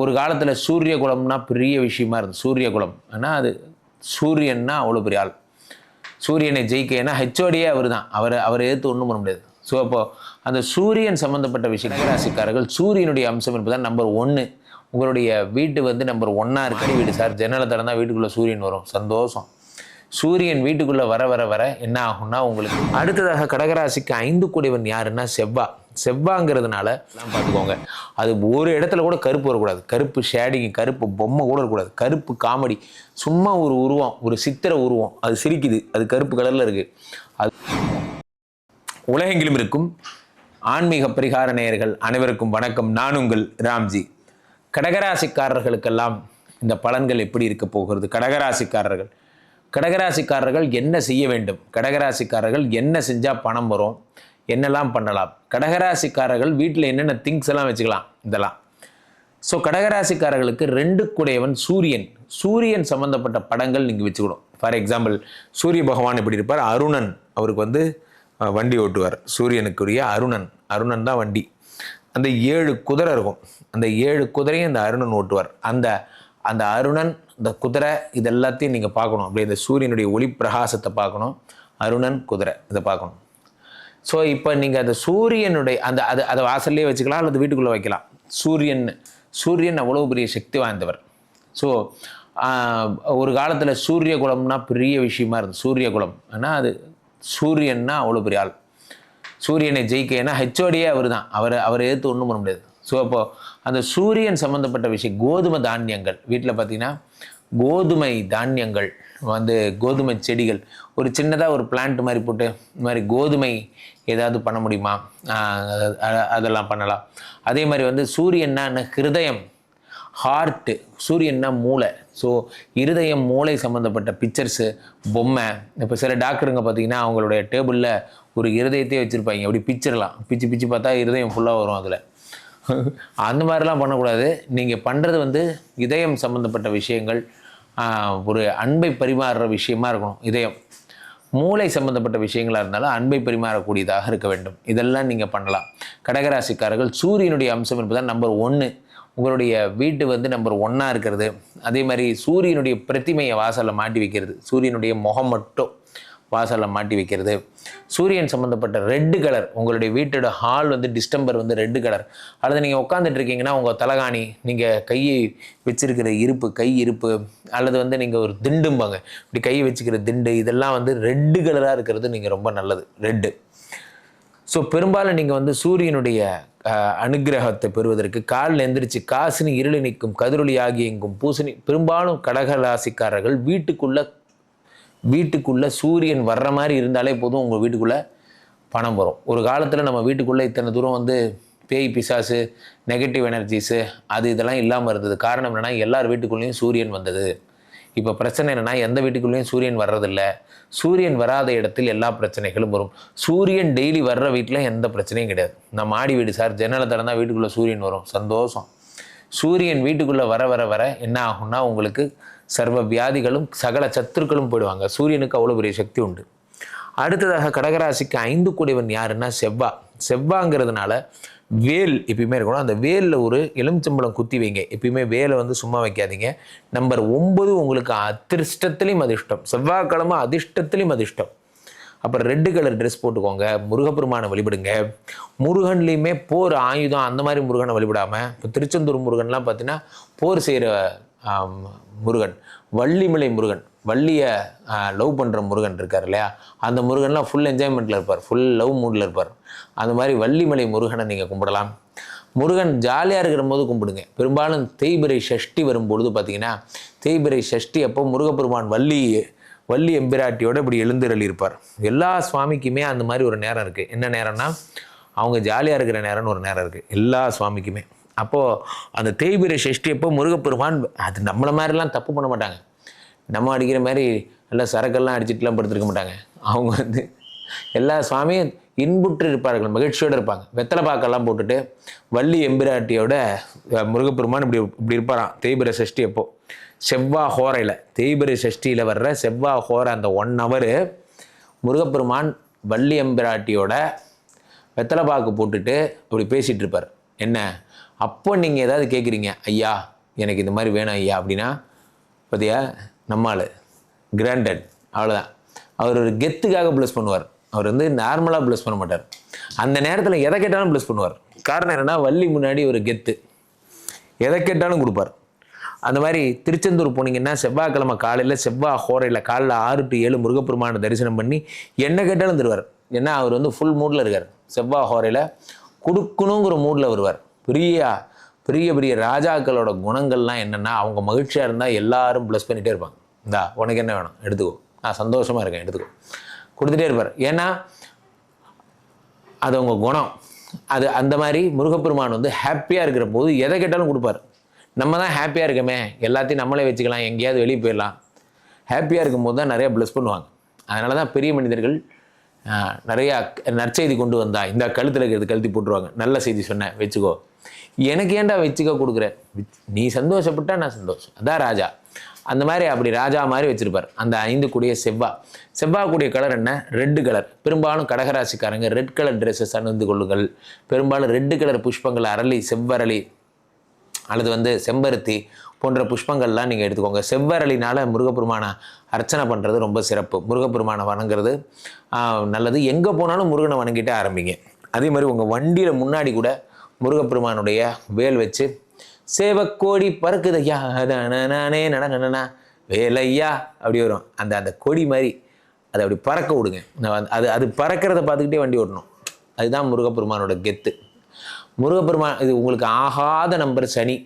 ஒரு காலத்தில் சூரிய குலம்னா பெரிய விஷயமா இருந்தது. சூரிய குலம். ஆனால் அது சூரியன்னா அவ்வளோ பெரிய ஆள். சூரியனை ஜெயிக்க ஏன்னா ஹெச்ஓடியே அவர் தான் அவரை அவரை ஏற்று ஒன்றும் பண்ண முடியாது. ஸோ அப்போது அந்த சூரியன் சம்மந்தப்பட்ட விஷயம் கடகராசிக்காரர்கள் சூரியனுடைய அம்சம் என்பதுதான் நம்பர் ஒன்று உங்களுடைய வீட்டு வந்து நம்பர் ஒன்றா இருக்கடி வீடு. சார் ஜன்னலை திறந்தால் வீட்டுக்குள்ளே சூரியன் வரும். சந்தோஷம். சூரியன் வீட்டுக்குள்ளே வர வர வர என்ன ஆகும்னா உங்களுக்கு அடுத்ததாக கடகராசிக்கு ஐந்து கூடியவன் யாருன்னா செவ்வா. செவ்வாங்கிறதுனால பார்த்துக்கோங்க. அது ஒரு இடத்துல கூட கருப்பு வரக்கூடாது. கருப்பு ஷேடிங் கருப்பு பொம்மை கூட இருக்கக்கூடாது. கருப்பு காமெடி. சும்மா ஒரு உருவம் ஒரு சித்திர உருவம். அது சிரிக்குது. அது கருப்பு கலரில் இருக்குது அது உலகெங்கிலும் இருக்கும் ஆன்மீக பரிகார நேயர்கள் அனைவருக்கும் வணக்கம். நான் உங்கள் ராம்ஜி. கடகராசிக்காரர்களுக்கெல்லாம் இந்த பலன்கள் எப்படி இருக்க போகிறது? கடகராசிக்காரர்கள். கடகராசிக்காரர்கள் என்ன செய்ய வேண்டும்? கடகராசிக்காரர்கள் என்ன செஞ்சால் பணம் வரும்? என்னெல்லாம் பண்ணலாம்? கடகராசிக்காரர்கள் வீட்டில் என்னென்ன திங்ஸ் எல்லாம் வச்சுக்கலாம்? இதெல்லாம். ஸோ கடகராசிக்காரர்களுக்கு ரெண்டு கூடையவன் சூரியன். சூரியன் சம்பந்தப்பட்ட படங்கள் நீங்கள் வச்சுக்கணும். ஃபார் எக்ஸாம்பிள் சூரிய பகவான் எப்படி இருப்பார்? அருணன் அவருக்கு வந்து வண்டி ஓட்டுவார். சூரியனுக்குரிய அருணன். அருணன் தான் வண்டி. அந்த ஏழு குதிரை இருக்கும். அந்த ஏழு குதிரையும் அந்த அருணன் ஓட்டுவார். அந்த அந்த அருணன் இந்த குதிரை இது எல்லாத்தையும் நீங்கள் பார்க்கணும். அப்படியே இந்த சூரியனுடைய ஒளி பிரகாசத்தை பார்க்கணும். அருணன் குதிரை இதை பார்க்கணும். ஸோ இப்போ நீங்கள் அந்த சூரியனுடைய அந்த அதை அதை வாசல்லே வச்சுக்கலாம் அல்லது வீட்டுக்குள்ளே வைக்கலாம். சூரியன் சூரியன் அவ்வளோ பெரிய சக்தி வாய்ந்தவர். ஸோ ஒரு காலத்தில் சூரிய குலம்னா பெரிய விஷயமா இருந்தது. சூரிய குலம். ஆனால் அது சூரியன்னா அவ்வளோ பெரிய ஆள். சூரியனை ஜெயிக்க ஏன்னா ஹெச்ஓடியே அவர் தான் அவரை அவரை ஏற்று ஒன்றும் பண்ண முடியாது. ஸோ அப்போது அந்த சூரியன் சம்மந்தப்பட்ட விஷயம் கோதுமை தானியங்கள். வீட்டில் பார்த்தீங்கன்னா கோதுமை தானியங்கள் வந்து கோதுமை செடிகள். ஒரு சின்னதாக ஒரு பிளான்ட் மாதிரி போட்டு இந்த மாதிரி கோதுமை ஏதாவது பண்ண முடியுமா? அதெல்லாம் பண்ணலாம். அதே மாதிரி வந்து சூரியன்னா என்ன? ஹிருதயம் ஹார்ட்டு சூரியன்னா மூளை. ஸோ இருதயம் மூளை சம்மந்தப்பட்ட பிக்சர்ஸு பொம்மை. இப்போ சில டாக்டருங்க பார்த்தீங்கன்னா அவங்களுடைய டேபிளில் ஒரு இருதயத்தையே வச்சுருப்பாங்க. அப்படி பிக்சர்லாம் பிச்சு பிச்சு பார்த்தா இருதயம் ஃபுல்லாக வரும் அதில். அந்த மாதிரிலாம் பண்ணக்கூடாது. நீங்கள் பண்ணுறது வந்து இதயம் சம்மந்தப்பட்ட விஷயங்கள் ஒரு அன்பை பரிமாறுற விஷயமா இருக்கணும் இதயம். மூளை சம்பந்தப்பட்ட விஷயங்களாக இருந்தாலும் அன்பை பரிமாறக்கூடியதாக இருக்க வேண்டும். இதெல்லாம் நீங்கள் பண்ணலாம். கடகராசிக்காரர்கள் சூரியனுடைய அம்சம் என்பதால் நம்பர் ஒன்று உங்களுடைய வீட்டு வந்து நம்பர் ஒன்றா இருக்கிறது. அதே மாதிரி சூரியனுடைய பிரதிமையை வாசலில் மாட்டி வைக்கிறது. சூரியனுடைய முகம் மட்டும். வாசலில் மாட்டி வைக்கிறது. சூரியன் சம்மந்தப்பட்ட ரெட்டு கலர். உங்களுடைய வீட்டோட ஹால் வந்து டிஸ்டம்பர் வந்து ரெட்டு கலர். அல்லது நீங்கள் உட்காந்துட்டு இருக்கீங்கன்னா உங்கள் தலகாணி நீங்கள் கையை வச்சிருக்கிற இருப்பு கை இருப்பு அல்லது வந்து நீங்கள் ஒரு திண்டும்பாங்க. இப்படி கை வச்சுக்கிற திண்டு இதெல்லாம் வந்து ரெட்டு கலராக இருக்கிறது நீங்கள் ரொம்ப நல்லது. ரெட்டு. ஸோ பெரும்பாலும் நீங்கள் வந்து சூரியனுடைய அனுகிரகத்தை அனுக்கிரகத்தை பெறுவதற்கு காலில் எந்திரிச்சு காசுனி இருளி நிற்கும் கதிரொலி ஆகிய எங்கும் பூசணி பெரும்பாலும் கடகராசிக்காரர்கள் வீட்டுக்குள்ளே வீட்டுக்குள்ளே சூரியன் வர்ற மாதிரி இருந்தாலே போதும் உங்கள் வீட்டுக்குள்ளே பணம் வரும். ஒரு காலத்தில் நம்ம வீட்டுக்குள்ளே இத்தனை தூரம் வந்து பேய் பிசாசு நெகட்டிவ் எனர்ஜிஸு அது இதெல்லாம் இல்லாமல் இருந்தது. காரணம் என்னென்னா எல்லார் வீட்டுக்குள்ளேயும் சூரியன் வந்தது. இப்போ பிரச்சனை என்னென்னா எந்த வீட்டுக்குள்ளேயும் சூரியன் வர்றதில்ல. சூரியன் வராத இடத்தில் எல்லா பிரச்சனைகளும் வரும். சூரியன் டெய்லி வர்ற வீட்டில் எந்த பிரச்சனையும் கிடையாது. நம்ம மாடி வீடு சார் ஜன்னலை திறந்தால் வீட்டுக்குள்ளே சூரியன் வரும். சந்தோஷம். சூரியன் வீட்டுக்குள்ளே வர வர வர என்ன ஆகும்னா உங்களுக்கு சர்வ வியாதிகளும் சகல சத்துருக்களும் போயிடுவாங்க. சூரியனுக்கு அவ்வளோ பெரிய சக்தி உண்டு. அடுத்ததாக கடகராசிக்கு ஐந்து கூடியவன் யாருன்னா செவ்வா. செவ்வாங்கிறதுனால வேல் எப்பயுமே இருக்கணும். அந்த வேலில் ஒரு எலுமிச்சம்பழம் குத்தி வைங்க. எப்பயுமே வேலை வந்து சும்மா வைக்காதீங்க. நம்பர் ஒம்பது உங்களுக்கு அதிர்ஷ்டத்துலேயும் அதிர்ஷ்டம். செவ்வாய்க்கிழமை அதிர்ஷ்டத்துலேயும் அதிர்ஷ்டம். அப்புறம் ரெட்டு கலர் ட்ரெஸ் போட்டுக்கோங்க. முருகப்பெருமானை வழிபடுங்க. முருகன்லேயுமே போர் ஆயுதம் அந்த மாதிரி முருகனை வழிபடாமல் இப்போ திருச்செந்தூர் முருகன்லாம் பார்த்தீங்கன்னா போர் செய்கிற முருகன். வள்ளிமலை முருகன். வள்ளியை லவ் பண்ணுற முருகன் இருக்கார் இல்லையா? அந்த முருகன்லாம் ஃபுல் என்ஜாய்மெண்ட்டில் இருப்பார். ஃபுல் லவ் மூடில் இருப்பார். அந்த மாதிரி வள்ளிமலை முருகனை நீங்கள் கும்பிடலாம். முருகன் ஜாலியாக இருக்கிற போது கும்பிடுங்க. பெரும்பாலும் தேய்பிரை சஷ்டி வரும்பொழுது பார்த்தீங்கன்னா தேய்பிரை சஷ்டி அப்போ முருகப்பெருமான் வள்ளி வள்ளி எம்பிராட்டியோட இப்படி எழுந்தருளி இருப்பார். எல்லா சுவாமிக்குமே அந்த மாதிரி ஒரு நேரம் இருக்குது என்ன நேரம்னா அவங்க ஜாலியாக இருக்கிற நேரம்னு ஒரு நேரம் இருக்குது எல்லா சுவாமிக்குமே. அப்போது அந்த தேய்பிரை சஷ்டி அப்போ முருகப்பெருமான் அது நம்மளை மாதிரிலாம் தப்பு பண்ண மாட்டாங்க. நம்ம அடிக்கிற மாதிரி எல்லாம் சரக்கெல்லாம் அடிச்சிட்டுலாம் படுத்திருக்க மாட்டாங்க. அவங்க வந்து எல்லா சுவாமியும் இன்புற்று இருப்பார்கள் மகிழ்ச்சியோடு இருப்பாங்க. வெத்தலை பாக்கெல்லாம் போட்டுட்டு வள்ளி எம்பிராட்டியோட முருகப்பெருமான் இப்படி இப்படி இருப்பாராம். தேய்பிரை சஷ்டி அப்போ செவ்வா ஹோரையில். தேய்பிரை சஷ்டியில் வர்ற செவ்வா ஹோரை அந்த ஒன் ஹவரு முருகப்பெருமான் வள்ளி எம்பிராட்டியோட வெத்தலை பாக்கு போட்டுட்டு அப்படி பேசிகிட்டு இருப்பார். என்ன? அப்போ நீங்கள் ஏதாவது கேட்குறீங்க ஐயா எனக்கு இந்த மாதிரி வேணும் ஐயா அப்படின்னா பார்த்தியா நம்மால் கிராண்டட் அவ்வளோதான் அவர் ஒரு கெத்துக்காக ப்ளஸ் பண்ணுவார். அவர் வந்து நார்மலாக ப்ளஸ் பண்ண மாட்டார். அந்த நேரத்தில் எதை கேட்டாலும் ப்ளஸ் பண்ணுவார். காரணம் என்னென்னா வள்ளி முன்னாடி ஒரு கெத்து. எதை கேட்டாலும் கொடுப்பார். அந்த மாதிரி திருச்செந்தூர் போனீங்கன்னா செவ்வாய்க்கிழமை காலையில் செவ்வாய் ஹோரையில் காலைல ஆறு டு ஏழு முருகப்பெருமானை தரிசனம் பண்ணி என்ன கேட்டாலும் தருவார். ஏன்னா அவர் வந்து ஃபுல் மூடில் இருக்கார். செவ்வாய் ஹோரையில் கொடுக்கணுங்கிற மூடில் வருவார். பெரிய பெரிய பெரிய ராஜாக்களோட குணங்கள்லாம் என்னென்னா அவங்க மகிழ்ச்சியாக இருந்தால் எல்லாரும் ப்ளஸ் பண்ணிகிட்டே இருப்பாங்க. இந்தா உனக்கு என்ன வேணும்? எடுத்துக்கோ. நான் சந்தோஷமாக இருக்கேன் எடுத்துக்கோ. கொடுத்துட்டே இருப்பார். ஏன்னா அது அவங்க குணம். அது அந்த மாதிரி முருகப்பெருமான் வந்து ஹாப்பியாக இருக்கிற போது எதை கேட்டாலும் கொடுப்பார். நம்ம தான் ஹாப்பியாக இருக்கமே. எல்லாத்தையும் நம்மளே வச்சுக்கலாம். எங்கேயாவது வெளியே போயிடலாம். ஹாப்பியாக இருக்கும்போது தான் நிறையா ப்ளஸ் பண்ணுவாங்க. அதனால தான் பெரிய மனிதர்கள் நிறையா நற்செய்தி கொண்டு வந்தா இந்த கழுத்தில் இருக்கிறது கழுத்தி போட்டுருவாங்க. நல்ல செய்தி சொன்னேன் வச்சுக்கோ. எனக்கு ஏன்டா வச்சுக்க கொடுக்குற? நீ சந்தோஷப்பட்டா நான் சந்தோஷம். அதான் ராஜா. அந்த மாதிரி அப்படி ராஜா மாதிரி வச்சுருப்பார். அந்த ஐந்து கூடிய செவ்வா. செவ்வாய் கூடிய கலர் என்ன? ரெட்டு கலர் பெரும்பாலும் கடகராசிக்காரங்க ரெட் கலர் ட்ரெஸ்ஸஸ் அணிந்து கொள்ளுங்கள். பெரும்பாலும் ரெட்டு கலர் புஷ்பங்கள் அரளி செவ்வரளி அல்லது வந்து செம்பருத்தி போன்ற புஷ்பங்கள்லாம் நீங்கள் எடுத்துக்கோங்க. செவ்வரளினால் முருகப்பெருமானை அர்ச்சனை பண்ணுறது ரொம்ப சிறப்பு. முருகப்பெருமானை வணங்குறது நல்லது. எங்கே போனாலும் முருகனை வணங்கிட்டே ஆரம்பிங்க. அதே மாதிரி உங்கள் வண்டியில் முன்னாடி கூட முருகப்பெருமானுடைய வேல் வச்சு சேவக்கோடி பறக்குதையா நானே நடனா வேலையா? அப்படி வரும். அந்த அந்த கொடி மாதிரி அதை அப்படி பறக்க விடுங்க. நான் அது அது பறக்கிறத பார்த்துக்கிட்டே வண்டி ஓட்டணும். அதுதான் முருகப்பெருமானோட கெத்து. முருகப்பெருமான் இது உங்களுக்கு ஆகாத நம்பர் சனி.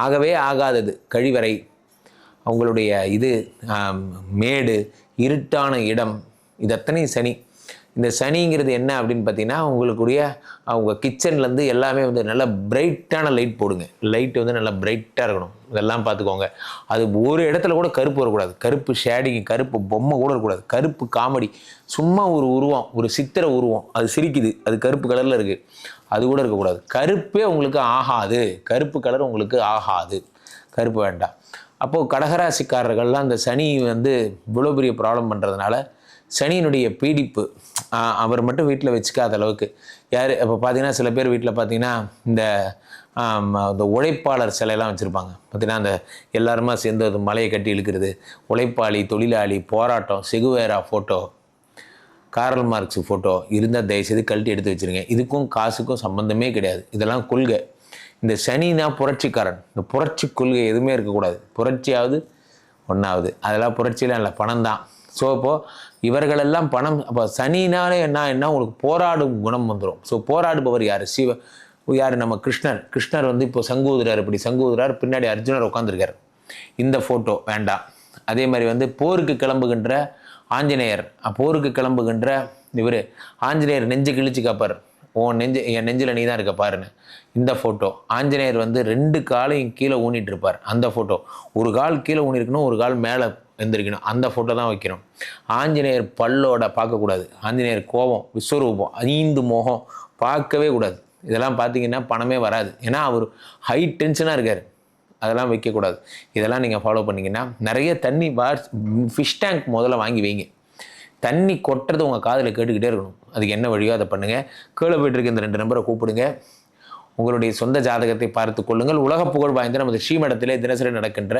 ஆகவே ஆகாதது. கழிவறை அவங்களுடைய இது மேடு இருட்டான இடம் இது அத்தனையும் சனி. இந்த சனிங்கிறது என்ன அப்படின்னு பார்த்தீங்கன்னா உங்களுக்குடைய அவங்க கிச்சன்லேருந்து எல்லாமே வந்து நல்லா பிரைட்டான லைட் போடுங்க. லைட் வந்து நல்லா பிரைட்டாக இருக்கணும். இதெல்லாம் பார்த்துக்கோங்க. அது ஒரு இடத்துல கூட கருப்பு வரக்கூடாது. கருப்பு ஷேடிங் கருப்பு பொம்மை கூட இருக்கக்கூடாது. கருப்பு காமெடி. சும்மா ஒரு உருவம் ஒரு சித்திர உருவம். அது சிரிக்குது. அது கருப்பு கலரில் இருக்குது அது கூட இருக்கக்கூடாது. கருப்பே உங்களுக்கு ஆகாது. கருப்பு கலர் உங்களுக்கு ஆகாது. கருப்பு வேண்டாம். அப்போது கடகராசிக்காரர்கள்லாம் அந்த சனி வந்து இவ்வளோ பெரிய ப்ராப்ளம் பண்ணுறதுனால சனியினுடைய பீடிப்பு அவர் மட்டும் வீட்டில் வச்சுக்காத அளவுக்கு. யார் இப்போ பார்த்தீங்கன்னா சில பேர் வீட்டில் பார்த்தீங்கன்னா இந்த இந்த உழைப்பாளர் சிலையெல்லாம் வச்சுருப்பாங்க. பார்த்தீங்கன்னா அந்த எல்லாருமா சேர்ந்து அது மலையை கட்டி இழுக்கிறது. உழைப்பாளி தொழிலாளி போராட்டம் Che Guevara photo Karl Marx photo இருந்தால் தயவுசெய்து கழட்டி எடுத்து வச்சிருங்க. இதுக்கும் காசுக்கும் சம்மந்தமே கிடையாது. இதெல்லாம் கொள்கை. இந்த சனினா புரட்சிக்காரன். இந்த புரட்சி கொள்கை எதுவுமே இருக்கக்கூடாது. புரட்சியாவது ஒன்றாவது அதெல்லாம் புரட்சியெலாம் இல்லை பணம் தான் ஸோ இப்போது இவர்களெல்லாம் பணம் அப்போ சனினாலே என்ன என்ன உங்களுக்கு போராடும் குணம் வந்துடும் ஸோ போராடுபவர் யார்? சிவ யார்? நம்ம கிருஷ்ணர். கிருஷ்ணர் வந்து இப்போ சங்கூதுறார். இப்படி சங்கூதுறார். பின்னாடி அர்ஜுனர் உட்காந்துருக்கார் இந்த ஃபோட்டோ வேண்டாம் அதே மாதிரி வந்து போருக்கு கிளம்புகின்ற ஆஞ்சநேயர். போருக்கு கிளம்புகின்ற இவர். ஆஞ்சநேயர் நெஞ்சு கிழிச்சு காப்பார். உன் நெஞ்சு என் நெஞ்சில் நீ தான் இருக்க பாருன்னு. இந்த ஃபோட்டோ ஆஞ்சநேயர் வந்து ரெண்டு காலையும் கீழே ஊனிட்டு இருப்பார். அந்த ஃபோட்டோ ஒரு கால் கீழே ஊனிருக்கணும் ஒரு கால் மேலே எழுந்திருக்கணும் அந்த ஃபோட்டோ தான் வைக்கணும் ஆஞ்சநேயர் பல்லோட பார்க்கக்கூடாது. ஆஞ்சநேயர் கோபம் விஸ்வரூபம் ஐந்து முகம் பார்க்கவே கூடாது. இதெல்லாம் பார்த்தீங்கன்னா பணமே வராது. ஏன்னா அவர் ஹை டென்ஷனாக இருக்கார். அதெல்லாம் வைக்கக்கூடாது. இதெல்லாம் நீங்கள் ஃபாலோ பண்ணீங்கன்னா நிறைய தண்ணி வார் ஃபிஷ் டேங்க் முதல்ல வாங்கி வைங்க. தண்ணி கொட்டுறது உங்கள் காதில் கேட்டுக்கிட்டே இருக்கணும். அதுக்கு என்ன வழியோ அதை பண்ணுங்கள் கீழே போயிட்டுருக்கு இந்த ரெண்டு நம்பரை கூப்பிடுங்க. உங்களுடைய சொந்த ஜாதகத்தை பார்த்து கொள்ளுங்கள். உலக புகழ் வாய்ந்த நமது ஸ்ரீமடத்திலே தினசரி நடக்கின்ற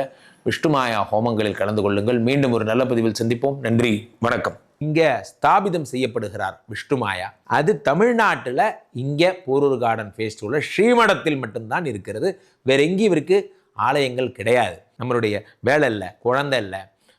விஷ்ணுமாயா ஹோமங்களில் கலந்து கொள்ளுங்கள். மீண்டும் ஒரு நல்ல பதிவில் சந்திப்போம். நன்றி. வணக்கம். இங்கே ஸ்தாபிதம் செய்யப்படுகிறார் விஷ்ணுமாயா அது தமிழ்நாட்டில் இங்கே போரூர் கார்டன் ஃபேஸ்டிவலில் ஸ்ரீமடத்தில் மட்டும்தான் இருக்கிறது. வேற எங்கேயும் இவருக்கு ஆலயங்கள் கிடையாது. நம்மளுடைய வேலை இல்லை குழந்தை இல்லை